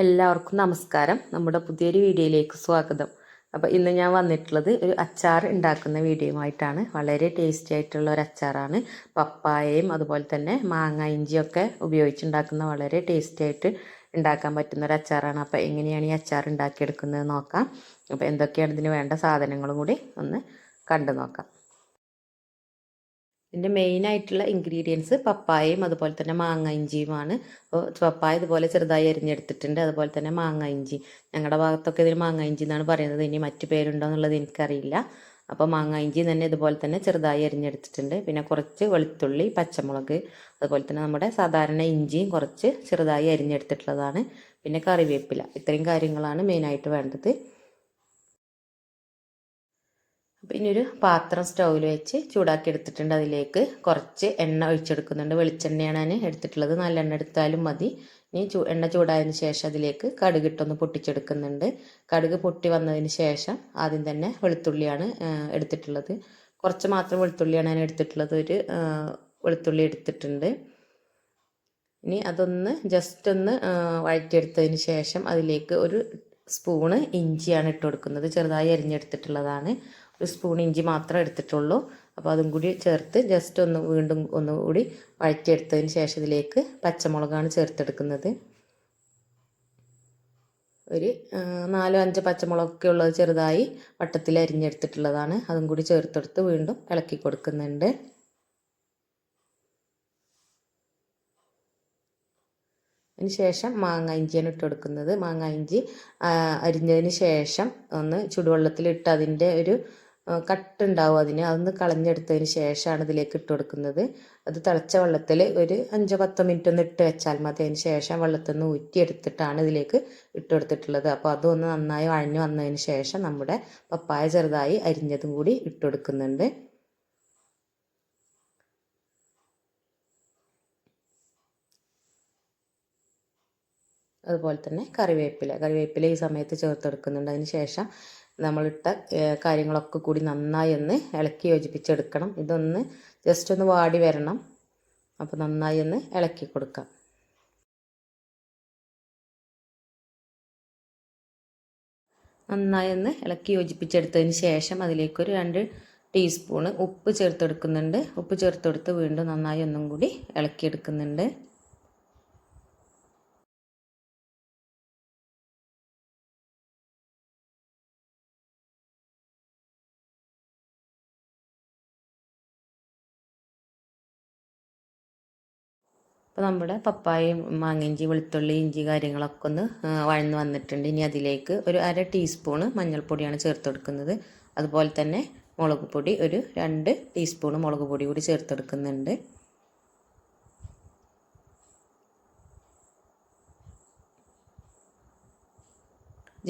എല്ലാവർക്കും നമസ്കാരം. നമ്മുടെ പുതിയൊരു വീഡിയോയിലേക്ക് സ്വാഗതം. അപ്പോൾ ഇന്ന് ഞാൻ വന്നിട്ടുള്ളത് ഒരു അച്ചാർ ഉണ്ടാക്കുന്ന വീഡിയോയുമായിട്ടാണ്. വളരെ ടേസ്റ്റി ആയിട്ടുള്ള ഒരു അച്ചാറാണ്. പപ്പായയും അതുപോലെ തന്നെ മാങ്ങ ഇഞ്ചിയൊക്കെ ഉപയോഗിച്ചുണ്ടാക്കുന്ന വളരെ ടേസ്റ്റി ആയിട്ട് ഉണ്ടാക്കാൻ പറ്റുന്ന ഒരു അച്ചാറാണ്. അപ്പോൾ എങ്ങനെയാണ് ഈ അച്ചാർ ഉണ്ടാക്കിയെടുക്കുന്നത് നോക്കാം. അപ്പോൾ എന്തൊക്കെയാണ് ഇതിന് വേണ്ട സാധനങ്ങളും കൂടി ഒന്ന് കണ്ടു നോക്കാം. ഇതിന്റെ മെയിൻ ആയിട്ടുള്ള ഇൻഗ്രീഡിയൻസ് പപ്പായയും അതുപോലെ തന്നെ മാങ്ങ ഇഞ്ചിയുമാണ്. അപ്പോൾ പപ്പായ ഇതുപോലെ ചെറുതായി അരിഞ്ഞെടുത്തിട്ടുണ്ട്. അതുപോലെ തന്നെ മാങ്ങ ഇഞ്ചി. ഞങ്ങളുടെ ഭാഗത്തൊക്കെ ഇതിന് മാങ്ങ ഇഞ്ചി എന്നാണ് പറയുന്നത്. ഇനി മറ്റു പേരുണ്ടോ എന്നുള്ളത് എനിക്കറിയില്ല. അപ്പോൾ മാങ്ങ ഇഞ്ചി തന്നെ ഇതുപോലെ തന്നെ ചെറുതായി അരിഞ്ഞെടുത്തിട്ടുണ്ട്. പിന്നെ കുറച്ച് വെളുത്തുള്ളി പച്ചമുളക് അതുപോലെ തന്നെ നമ്മുടെ സാധാരണ ഇഞ്ചിയും കുറച്ച് ചെറുതായി അരിഞ്ഞെടുത്തിട്ടുള്ളതാണ്. പിന്നെ കറിവേപ്പില. ഇത്രയും കാര്യങ്ങളാണ് മെയിനായിട്ട് വേണ്ടത്. അപ്പോൾ ഇനി ഒരു പാത്രം സ്റ്റൗവിൽ വെച്ച് ചൂടാക്കി എടുത്തിട്ടുണ്ട്. അതിലേക്ക് കുറച്ച് എണ്ണ ഒഴിച്ചെടുക്കുന്നുണ്ട്. വെളിച്ചെണ്ണയാണ് ഞാൻ എടുത്തിട്ടുള്ളത്. നല്ല എണ്ണ എടുത്താലും മതി. ഇനി എണ്ണ ചൂടായതിന് ശേഷം അതിലേക്ക് കടുക് കടുകിട്ടൊന്ന് പൊട്ടിച്ചെടുക്കുന്നുണ്ട്. കടുക് പൊട്ടി വന്നതിന് ശേഷം ആദ്യം തന്നെ വെളുത്തുള്ളിയാണ് എടുത്തിട്ടുള്ളത്. കുറച്ച് മാത്രം വെളുത്തുള്ളിയാണ് ഞാൻ എടുത്തിട്ടുള്ളത്. ഒരു വെളുത്തുള്ളി എടുത്തിട്ടുണ്ട്. ഇനി അതൊന്ന് ജസ്റ്റ് ഒന്ന് വഴറ്റിയെടുത്തതിന് ശേഷം അതിലേക്ക് ഒരു സ്പൂണ് ഇഞ്ചിയാണ് ഇട്ട് കൊടുക്കുന്നത്. ചെറുതായി അരിഞ്ഞെടുത്തിട്ടുള്ളതാണ്. ഒരു സ്പൂൺ ഇഞ്ചി മാത്രം എടുത്തിട്ടുള്ളൂ. അപ്പോൾ അതും കൂടി ചേർത്ത് ജസ്റ്റ് ഒന്ന് വീണ്ടും ഒന്നുകൂടി വഴറ്റിയെടുത്തതിന് ശേഷം ഇതിലേക്ക് പച്ചമുളകാണ് ചേർത്തെടുക്കുന്നത്. ഒരു നാലോ അഞ്ചോ പച്ചമുളകൊക്കെ ഉള്ളത് ചെറുതായി വട്ടത്തിൽ അരിഞ്ഞെടുത്തിട്ടുള്ളതാണ്. അതും കൂടി ചേർത്തെടുത്ത് വീണ്ടും ഇളക്കി കൊടുക്കുന്നുണ്ട്. അതിന് ശേഷം മാങ്ങ ഇഞ്ചിയാണ് ഇട്ട് കൊടുക്കുന്നത്. മാങ്ങ ഇഞ്ചി അരിഞ്ഞതിന് ശേഷം ഒന്ന് ചുടുവെള്ളത്തിലിട്ട് അതിന്റെ ഒരു കട്ടുണ്ടാവും അതിന്. അതൊന്ന് കളഞ്ഞെടുത്തതിന് ശേഷമാണ് ഇതിലേക്ക് ഇട്ട് കൊടുക്കുന്നത്. അത് തിളച്ച വെള്ളത്തിൽ ഒരു അഞ്ചോ പത്തോ മിനിറ്റ് ഒന്ന് ഇട്ട് വെച്ചാൽ മതി. അതിന് ശേഷം വെള്ളത്തിൽ നിന്ന് ഊറ്റിയെടുത്തിട്ടാണ് ഇതിലേക്ക് ഇട്ട് കൊടുത്തിട്ടുള്ളത്. അപ്പോൾ അതൊന്ന് നന്നായി വഴഞ്ഞു വന്നതിന് ശേഷം നമ്മുടെ പപ്പായ ചെറുതായി അരിഞ്ഞതും കൂടി ഇട്ട് കൊടുക്കുന്നുണ്ട്. അതുപോലെ തന്നെ കറിവേപ്പില. കറിവേപ്പില ഈ സമയത്ത് ചേർത്തെടുക്കുന്നുണ്ട്. അതിന് ശേഷം നമ്മളിട്ട കാര്യങ്ങളൊക്കെ കൂടി നന്നായി ഒന്ന് ഇളക്കി യോജിപ്പിച്ചെടുക്കണം. ഇതൊന്ന് ജസ്റ്റ് ഒന്ന് വാടി വരണം. അപ്പോൾ നന്നായി ഒന്ന് ഇളക്കി കൊടുക്കാം. നന്നായി ഒന്ന് ഇളക്കി യോജിപ്പിച്ചെടുത്തതിന് ശേഷം അതിലേക്കൊരു രണ്ട് ടീസ്പൂണ് ഉപ്പ് ചേർത്തെടുക്കുന്നുണ്ട്. ഉപ്പ് ചേർത്തെടുത്ത് വീണ്ടും നന്നായി ഒന്നും കൂടി ഇളക്കിയെടുക്കുന്നുണ്ട്. അപ്പോൾ നമ്മുടെ പപ്പായയും മാങ്ങിഞ്ചി വെളുത്തുള്ളി ഇഞ്ചി കാര്യങ്ങളൊക്കെ ഒന്ന് വഴന്ന് വന്നിട്ടുണ്ട്. ഇനി അതിലേക്ക് ഒരു അര ടീസ്പൂണ് മഞ്ഞൾപ്പൊടിയാണ് ചേർത്ത് കൊടുക്കുന്നത് അതുപോലെ തന്നെ മുളക് പൊടി ഒരു രണ്ട് ടീസ്പൂണ് മുളക് പൊടി കൂടി ചേർത്തെടുക്കുന്നുണ്ട്.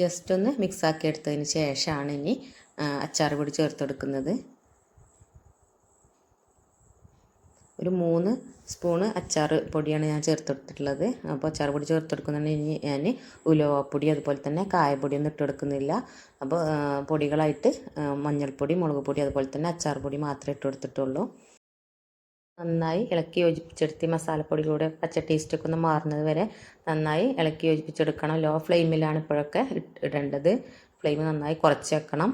ജസ്റ്റ് ഒന്ന് മിക്സാക്കി എടുത്തതിന് ശേഷമാണ് ഇനി അച്ചാർ പൊടി ചേർത്തെടുക്കുന്നത്. ഒരു മൂന്ന് സ്പൂണ് അച്ചാർ പൊടിയാണ് ഞാൻ ചേർത്തെടുത്തിട്ടുള്ളത്. അപ്പോൾ അച്ചാർ പൊടി ചേർത്തെടുക്കുന്നുണ്ടെങ്കിൽ ഞാൻ ഉലുവപ്പൊടി അതുപോലെ തന്നെ കായപ്പൊടിയൊന്നും ഇട്ടെടുക്കുന്നില്ല അപ്പോൾ പൊടികളായിട്ട് മഞ്ഞൾപ്പൊടി മുളക് പൊടി അതുപോലെ തന്നെ അച്ചാർ പൊടി മാത്രമേ ഇട്ട് കൊടുത്തിട്ടുള്ളൂ. നന്നായി ഇളക്കി യോജിപ്പിച്ചെടുത്ത് മസാലപ്പൊടിയിലൂടെ പച്ച ടേസ്റ്റൊക്കെ ഒന്ന് മാറുന്നത് വരെ നന്നായി ഇളക്കി യോജിപ്പിച്ചെടുക്കണം. ലോ ഫ്ലെയിമിലാണ് ഇപ്പോഴൊക്കെ ഇടേണ്ടത്. ഫ്ലെയിം നന്നായി കുറച്ച് വെക്കണം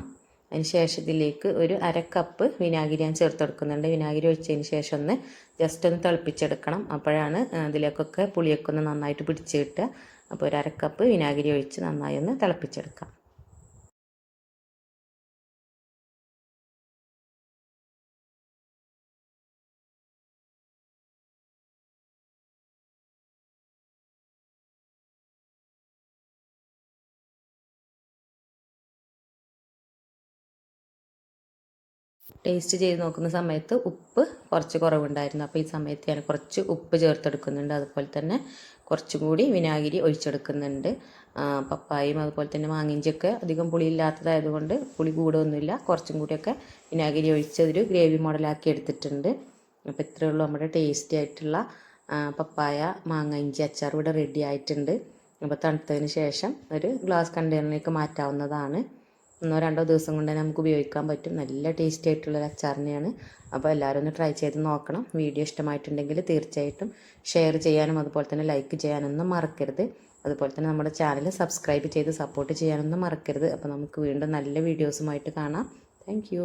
ശേഷം ഇതിലേക്ക് ഒരു അര കപ്പ് വിനാഗിരി ഞാൻ ചേർത്ത് കൊടുക്കുന്നുണ്ട് വിനാഗിരി ഒഴിച്ചതിന് ശേഷം ഒന്ന് ജസ്റ്റ് ഒന്ന് തിളപ്പിച്ചെടുക്കണം. അപ്പോഴാണ് അതിലേക്കൊക്കെ പുളിയൊക്കെ ഒന്ന് നന്നായിട്ട് പിടിച്ച് കിട്ടുക. അപ്പോൾ ഒരു അര കപ്പ് വിനാഗിരി ഒഴിച്ച് നന്നായി ഒന്ന് തിളപ്പിച്ചെടുക്കാം. ടേസ്റ്റ് ചെയ്ത് നോക്കുന്ന സമയത്ത് ഉപ്പ് കുറച്ച് കുറവുണ്ടായിരുന്നു. അപ്പോൾ ഈ സമയത്ത് ഞാൻ കുറച്ച് ഉപ്പ് ചേർത്തെടുക്കുന്നുണ്ട്. അതുപോലെ തന്നെ കുറച്ചും കൂടി വിനാഗിരി ഒഴിച്ചെടുക്കുന്നുണ്ട്. പപ്പായയും അതുപോലെ തന്നെ മാങ്ങിഞ്ചൊക്കെ അധികം പുളി ഇല്ലാത്തതായതുകൊണ്ട് പുളി കൂടൊന്നുമില്ല. കുറച്ചും കൂടിയൊക്കെ വിനാഗിരി ഒഴിച്ചതൊരു ഗ്രേവി മോഡലാക്കി എടുത്തിട്ടുണ്ട്. അപ്പോൾ ഇത്രയേ ഉള്ളൂ നമ്മുടെ ടേസ്റ്റി ആയിട്ടുള്ള പപ്പായ മാങ്ങ ഇഞ്ചി അച്ചാർ ഇവിടെ റെഡി ആയിട്ടുണ്ട്. അപ്പോൾ തണുത്തതിന് ശേഷം ഒരു ഗ്ലാസ് കണ്ടെയ്നറിലേക്ക് മാറ്റാവുന്നതാണ്. ഒന്നോ രണ്ടോ ദിവസം കൊണ്ട് തന്നെ നമുക്ക് ഉപയോഗിക്കാൻ പറ്റും. നല്ല ടേസ്റ്റി ആയിട്ടുള്ള ഒരു അച്ചാറിനെയാണ് അപ്പോൾ എല്ലാവരും ഒന്ന് ട്രൈ ചെയ്ത് നോക്കണം. വീഡിയോ ഇഷ്ടമായിട്ടുണ്ടെങ്കിൽ തീർച്ചയായിട്ടും ഷെയർ ചെയ്യാനും അതുപോലെ തന്നെ ലൈക്ക് ചെയ്യാനൊന്നും മറക്കരുത്. അതുപോലെ തന്നെ നമ്മുടെ ചാനൽ സബ്സ്ക്രൈബ് ചെയ്ത് സപ്പോർട്ട് ചെയ്യാനൊന്നും മറക്കരുത്. അപ്പോൾ നമുക്ക് വീണ്ടും നല്ല വീഡിയോസുമായിട്ട് കാണാം. താങ്ക്